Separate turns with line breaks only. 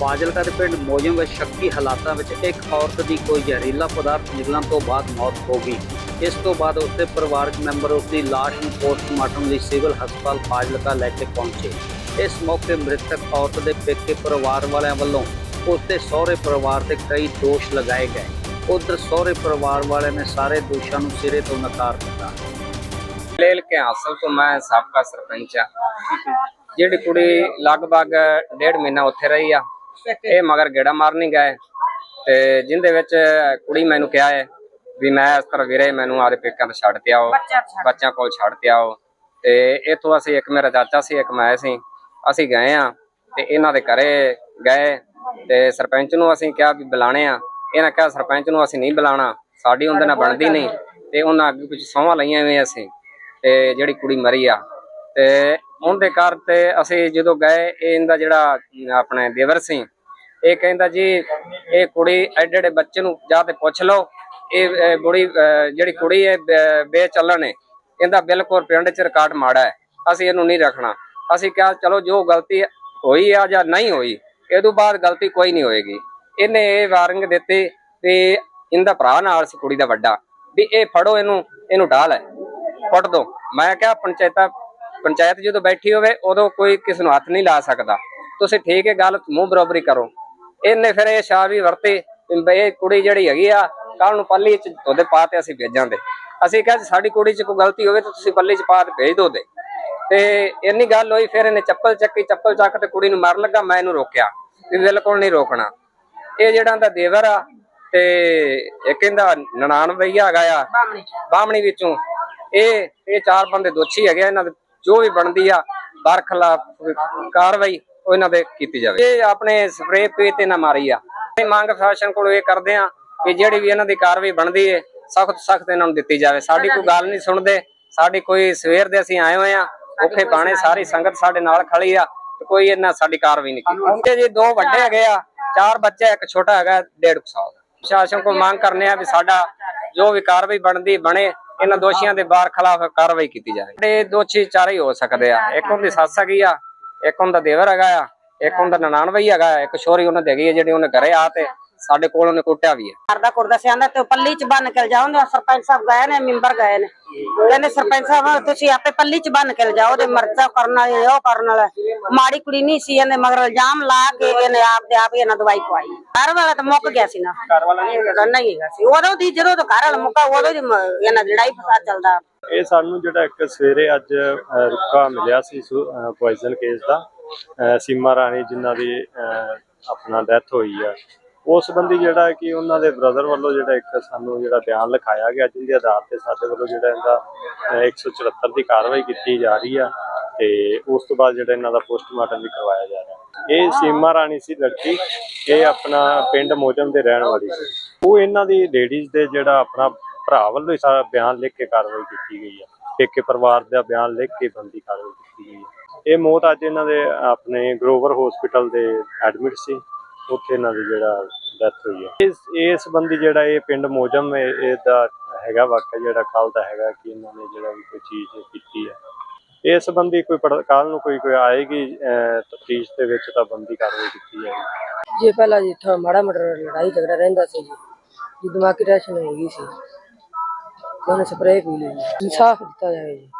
ਫਾਜ਼ਿਲਕਾ ਦੇ ਪਿੰਡ ਮੋਜਮ ਵਿੱਚ ਸ਼ੱਕੀ ਹਾਲਾਤਾਂ ਵਿੱਚ ਇੱਕ ਔਰਤ ਦੀ ਕੋਈ ਜ਼ਹਿਰੀਲਾ ਪਦਾਰਥ ਨਿਕਲਣ ਤੋਂ ਬਾਅਦ ਮੌਤ ਹੋ ਗਈ। ਇਸ ਤੋਂ ਬਾਅਦ ਉਸਦੇ ਪਰਿਵਾਰਕ ਮੈਂਬਰ ਉਸਦੀ ਲਾਸ਼ ਨੂੰ ਪੋਸਟਮਾਰਟਮ ਲਈ ਸਿਵਲ ਹਸਪਤਾਲ ਫਾਜ਼ਿਲਕਾ ਲੈ ਕੇ ਪਹੁੰਚੇ। ਇਸ ਮੌਕੇ ਮ੍ਰਿਤਕ ਔਰਤ ਦੇ ਪੇਕੇ ਪਰਿਵਾਰ ਵਾਲਿਆਂ ਵੱਲੋਂ ਉਸਦੇ ਸਹੁਰੇ ਪਰਿਵਾਰ ਤੇ ਕਈ ਦੋਸ਼ ਲਗਾਏ ਗਏ। ਉਧਰ ਸਹੁਰੇ ਪਰਿਵਾਰ ਵਾਲਿਆਂ ਨੇ ਸਾਰੇ ਦੋਸ਼ਾਂ ਨੂੰ ਸਿਰੇ ਤੋਂ ਨਕਾਰ ਦਿੱਤਾ।
ਲੇਲ ਕੇ ਹਾਸਲ ਤੋਂ ਮੈਂ ਸਾਬਕਾ ਸਰਪੰਚ ਆ। ਜਿਹੜੀ ਕੁੜੀ ਲਗਭਗ ਡੇਢ ਮਹੀਨਾ ਉੱਥੇ ਰਹੀ ਆ। ਇਹ ਮਗਰ ਗੇੜਾ ਮਾਰਨ ਗਏ ਤੇ ਜਿੰਦੇ ਵਿੱਚ ਕੁੜੀ ਮੈਨੂੰ ਕਿਹਾ ਹੈ ਵੀ ਮੈਂ ਇਸ ਤਰ੍ਹਾਂ ਵੀਰੇ ਮੈਨੂੰ ਆਦੇ ਪੇਕਾਂ ਤੋਂ ਛੱਡ ਕੇ ਆਓ ਬੱਚਿਆਂ ਕੋਲ ਛੱਡ ਕੇ ਆਓ। ਤੇ ਇਥੋਂ ਅਸੀਂ ਇੱਕ ਮੇਰਾ ਚਾਚਾ ਸੀ ਇੱਕ ਮੈਂ ਸੀ। ਅਸੀਂ ਗਏ ਆ ਤੇ ਇਹਨਾਂ ਦੇ ਘਰੇ ਗਏ ਤੇ ਸਰਪੰਚ ਨੂੰ ਅਸੀਂ ਕਿਹਾ ਵੀ ਬੁਲਾਣੇ ਆ। ਇਹਨਾਂ ਕਿਹਾ ਸਰਪੰਚ ਨੂੰ ਅਸੀਂ ਨਹੀਂ ਬੁਲਾਣਾ ਸਾਡੀ ਉਹਦੇ ਨਾਲ ਬਣਦੀ ਨਹੀਂ। ਤੇ ਉਹਨਾਂ ਅੱਗੇ ਕੁਝ ਸੌਂਹਾਂ ਲਈਆਂ ਹੋਈਆਂ ਅਸੀਂ ਤੇ ਜਿਹੜੀ ਕੁੜੀ ਮਰੀ ਆ ਤੇ ਉਹਦੇ ਘਰ ਤੇ ਅਸੀਂ ਜਦੋਂ ਗਏ, ਇਹ ਇਹਦਾ ਜਿਹੜਾ ਆਪਣੇ ਦੇਵਰ ਸੀ ਇਹ ਕਹਿੰਦਾ ਜੀ, ਇਹ ਕੁੜੀ ਐਡੇ ਐਡੇ ਬੱਚੇ ਨੂੰ ਜਾ ਤੇ ਪੁੱਛ ਲਓ, ਇਹ ਬੁੜੀ ਜਿਹੜੀ ਕੁੜੀ ਹੈ ਬੇਚੱਲਣ ਹੈ ਇਹਦਾ ਬਿਲਕੁਲ ਪਿੰਡ ਚ ਰਿਕਾਰਡ ਮਾੜਾ ਹੈ, ਅਸੀਂ ਇਹਨੂੰ ਨਹੀਂ ਰੱਖਣਾ। ਅਸੀਂ ਕਿਹਾ, ਚਲੋ ਜੋ ਗਲਤੀ ਹੋਈ ਆ ਜਾਂ ਨਹੀਂ ਹੋਈ ਇਹ ਤੋਂ ਬਾਅਦ ਗਲਤੀ ਕੋਈ ਨਹੀਂ ਹੋਏਗੀ। ਇਹਨੇ ਇਹ ਵਾਰਨਿੰਗ ਦਿੱਤੀ ਵੀ ਇਹਦਾ ਭਰਾ ਨਾਲ ਸੀ, ਕੁੜੀ ਦਾ ਵੱਡਾ, ਵੀ ਇਹ ਫੜੋ ਇਹਨੂੰ ਇਹਨੂੰ ਢਾਲ ਹੈ ਪੁੱਟ ਦੋ। ਮੈਂ ਕਿਹਾ, ਪੰਚਾਇਤਾਂ ਪੰਚਾਇਤ ਜਦੋਂ ਬੈਠੀ ਹੋਵੇ ਉਦੋਂ ਕੋਈ ਕਿਸ ਨੂੰ ਹੱਥ ਨਹੀਂ ਲਾ ਸਕਦਾ। ਤੁਸੀਂ ਠੀਕ ਹੈ ਗੱਲ ਮੂੰਹ ਬਰਾਬਰੀ ਕਰੋ। ਇਹਨੇ ਫਿਰ ਇਹ ਸ਼ਾਹ ਵੀ ਵਰਤੇ ਇਹ ਕੁੜੀ ਜਿਹੜੀ ਹੈਗੀ ਆ ਕੱਲ ਨੂੰ ਪੱਲੀ ਚ ਉਹਦੇ ਪਾ ਤੇ ਅਸੀਂ ਭੇਜਾਂਦੇ ਅਸੀਂ ਕਿਹਾ ਜੀ ਸਾਡੀ ਕੁੜੀ ਚ ਕੋਈ ਗਲਤੀ ਹੋਵੇ ਤਾਂ ਤੁਸੀਂ ਪੱਲੀ ਚ ਪਾ ਤੇ ਭੇਜ ਦੋ ਦੇ ਤੇ ਇੰਨੀ ਗੱਲ ਹੋਈ ਫਿਰ ਇਹਨੇ ਚੱਪਲ ਚੱਕੀ ਚੱਪਲ ਚੱਕ ਤੇ ਕੁੜੀ ਨੂੰ ਮਾਰਨ ਲੱਗਾ ਮੈਂ ਇਹਨੂੰ ਰੋਕਿਆ ਵੀ ਬਿਲਕੁਲ ਨਹੀਂ ਰੋਕਣਾ। ਇਹ ਜਿਹੜਾ ਦਾ ਦੇਵਰ ਆ ਤੇ ਇੱਕ ਇਹਦਾ ਨਨਾਣ ਭਈਆ ਹੈਗਾ ਆ ਬਾਹਮਣੀ ਵਿੱਚੋਂ। ਇਹ ਇਹ ਚਾਰ ਬੰਦੇ ਦੋਸ਼ੀ ਹੈਗੇ ਇਹਨਾਂ ਦੇ ਜੋ ਵੀ ਬਣਦੀ ਆ ਬਰਖਲਾਫ ਕਾਰਵਾਈ ਉਹ ਇਹਨਾਂ ਦੇ ਕੀਤੀ ਜਾਵੇ। ਇਹ ਆਪਣੇ ਸਪਰੇ ਪੇ ਤੇ ਨਾ ਮਾਰੀ ਆ। ਮੰਗ ਫੈਸ਼ਨ ਕੋਲ ਇਹ ਕਰਦੇ ਆ ਕਿ ਜਿਹੜੀ ਵੀ ਇਹਨਾਂ ਦੀ ਕਾਰਵਾਈ ਬਣਦੀ ਹੈ ਸਖਤ ਸਖਤ ਇਹਨਾਂ ਨੂੰ ਦਿੱਤੀ ਜਾਵੇ। ਸਾਡੀ ਕੋਈ ਗੱਲ ਨਹੀਂ ਸੁਣਦੇ। ਸਾਡੀ ਕੋਈ ਸਵੇਰ ਦੇ ਅਸੀਂ ਆਏ ਹੋਏ ਆ ਉੱਥੇ ਬਾਣੇ ਸਾਰੀ ਸੰਗਤ ਸਾਡੇ ਨਾਲ ਖੜੀ ਆ, ਤੇ ਕੋਈ ਇਹਨਾਂ ਸਾਡੀ ਕਾਰਵਾਈ ਨਹੀਂ ਕੀਤੀ। ਇਹ ਜੀ ਦੋ ਵੱਡੇ ਹੈਗੇ ਆ, ਚਾਰ ਬੱਚੇ ਇੱਕ ਛੋਟਾ ਹੈਗਾ, ਡੇਢ ਕੁ ਸਾਲ ਦਾ। ਸ਼ਾਸਨ ਕੋਲ ਮੰਗ ਕਰਨੇ ਆ ਵੀ ਸਾਡਾ ਜੋ ਵੀ ਕਾਰਵਾਈ ਬਣਦੀ, ਬਣੇ ਇਹਨਾਂ ਦੋਸ਼ੀਆਂ ਦੇ ਬਾਰ ਖਿਲਾਫ ਕਾਰਵਾਈ ਕੀਤੀ ਜਾਵੇ। ਇਹ ਦੋਸ਼ੀ ਚਾਰੇ ਹੀ ਹੋ ਸਕਦੇ ਆ। ਇੱਕ ਉਹਦੀ ਸੱਸ ਹੈਗੀ ਆ, ਇੱਕ ਉਹਦਾ ਦੇਵਰ ਹੈਗਾ ਆ, ਇੱਕ ਉਹਦਾ ਨਨਾਣ ਵਈ ਹੈਗਾ ਇੱਕ ਛੋਰੀ ਉਹਨਾਂ ਦੀ ਹੈਗੀ ਆ ਜਿਹੜੀ ਉਹਨੇ ਘਰੇ ਆ ਤੇ ਸਾਡੇ ਕੋਲ ਉਹਨੇ ਕੁੱਟਿਆ ਵੀ ਹੈ।
ਕਰਦਾ ਕੁਰਦਾ ਸਿਆਂਦਾ ਤੇ ਉਹ ਪੱਲੀ ਚ ਬੰਨ ਕੇ ਜਾਉਂਦੇ ਸਰਪੰਚ ਸਾਹਿਬ ਗਏ ਨੇ ਮੈਂਬਰ ਗਏ ਨੇ। ਕਹਿੰਦੇ ਸਰਪੰਚ ਸਾਹਿਬ ਤੁਸੀਂ ਆਪੇ ਪੱਲੀ ਚ ਬੰਨ ਕੇ ਜਾਓ ਤੇ ਮਰਜ਼ਾ ਕਰਨ ਵਾਲੇ ਉਹ ਕਰਨ ਵਾਲਾ। ਮਾੜੀ ਕੁੜੀ ਨਹੀਂ ਸੀ ਇਹਨੇ ਮਗਰ ਇਲਜ਼ਾਮ ਲਾ ਕੇ ਇਹਨੇ ਆਪ ਦੇ ਆਪ ਹੀ ਇਹਨਾਂ ਦਵਾਈ ਪਵਾਈ ਘਰ ਵਾਲਾ ਤਾਂ ਮੁੱਕ ਗਿਆ ਸੀ ਨਾ। ਘਰ ਵਾਲਾ ਨਹੀਂ ਨਹੀਂ ਹੈਗਾ ਸੀ। ਉਦੋਂ ਦੀ ਜਦੋਂ ਤੋਂ ਘਰ ਵਾਲਾ ਮੁੱਕਾ ਉਦੋਂ ਦੀ ਇਹਨਾਂ ਲੜਾਈ ਫਸਾਦ ਚੱਲਦਾ।
ਇਹ ਸਾਨੂੰ ਜਿਹੜਾ ਇੱਕ ਸਵੇਰੇ ਅੱਜ ਰੁਕਾ ਮਿਲਿਆ ਸੀ ਪੋਇਜ਼ਨ ਕੇਸ ਦਾ। ਸੀਮਾ ਰਾਣੀ ਜਿਨ੍ਹਾਂ ਦੀ ਆਪਣਾ ਡੈਥ ਹੋਈ ਆ। ਉਸ ਸੰਬੰਧੀ ਜਿਹੜਾ ਕਿ ਉਹਨਾਂ ਦੇ ਬ੍ਰਦਰ ਵੱਲੋਂ ਜਿਹੜਾ ਇੱਕ ਸਾਨੂੰ ਜਿਹੜਾ ਬਿਆਨ ਲਿਖਾਇਆ ਗਿਆ ਜਿਹਦੇ ਆਧਾਰ ਤੇ ਸਾਡੇ ਵੱਲੋਂ ਜਿਹੜਾ ਇਹਦਾ ਅਹ, 174 ਦੀ ਕਾਰਵਾਈ ਕੀਤੀ ਜਾ ਰਹੀ ਆ ਤੇ ਉਸ ਤੋਂ ਬਾਅਦ ਜਿਹੜਾ ਇਹਨਾਂ ਦਾ ਪੋਸਟਮਾਰਟਮ ਵੀ ਕਰਵਾਇਆ ਜਾ ਰਿਹਾ। ਇਹ ਸੀਮਾ ਰਾਣੀ ਸੀ ਲੜਕੀ ਇਹ ਆਪਣਾ ਪਿੰਡ ਮੋਜਮ ਦੇ ਰਹਿਣ ਵਾਲੀ ਸੀ। ਉਹ ਇਹਨਾਂ ਦੀ ਲੇਡੀਜ਼ ਦੇ ਜਿਹੜਾ ਆਪਣਾ ਭਰਾ ਵੱਲੋਂ ਹੀ ਸਾਰਾ ਬਿਆਨ ਲਿਖ ਕੇ ਕਾਰਵਾਈ ਕੀਤੀ ਗਈ ਆ। ਪੇਕੇ ਪਰਿਵਾਰ ਦਾ ਬਿਆਨ ਲਿਖ ਕੇ ਬੰਦੀ ਕਾਰਵਾਈ ਕੀਤੀ ਗਈ ਹੈ ਇਹ ਮੌਤ ਅੱਜ ਇਹਨਾਂ ਦੇ ਆਪਣੇ ਗਰੋਵਰ ਹਸਪੀਟਲ ਦੇ ਐਡਮਿਟ ਸੀ। ਉੱਥੇ ਇਹਨਾਂ ਦੀ ਜਿਹੜਾ ਡੈਥ ਹੋਈ ਹੈ। ਇਸ ਇਸ ਸੰਬੰਧੀ ਜਿਹੜਾ ਇਹ ਪਿੰਡ ਮੋਜਮ ਇਹਦਾ ਹੈਗਾ ਵਾਕਿਆ ਜਿਹੜਾ ਕੱਲ ਦਾ ਹੈਗਾ ਕਿ ਇਹਨਾਂ ਨੇ ਜਿਹੜਾ ਵੀ ਕੋਈ ਚੀਜ਼ ਕੀਤੀ ਹੈ। ਇਸ ਸੰਬੰਧੀ ਕੋਈ ਕੱਲ ਨੂੰ ਕੋਈ ਕੋਈ ਆਏਗੀ ਤਫਤੀਸ਼ ਦੇ ਵਿੱਚ ਤਾਂ ਬੰਦੀ ਕਾਰਵਾਈ ਕੀਤੀ ਜਾਏਗੀ।
ਜੀ ਪਹਿਲਾਂ ਜੀ ਥੋੜਾ ਮਾੜਾ ਮੋਟਾ ਲੜਾਈ ਝਗੜਾ ਰਹਿੰਦਾ ਸੀ ਜੀ ਜੀ ਦਿਮਾਗੀ ਟੈਨਸ਼ਨ ਹੈਗੀ ਸੀ, ਉਹਨੇ ਸਪਰੇਅ ਪੀ ਲਈ, ਇਨਸਾਫ ਦਿੱਤਾ ਜਾਵੇ ਜੀ।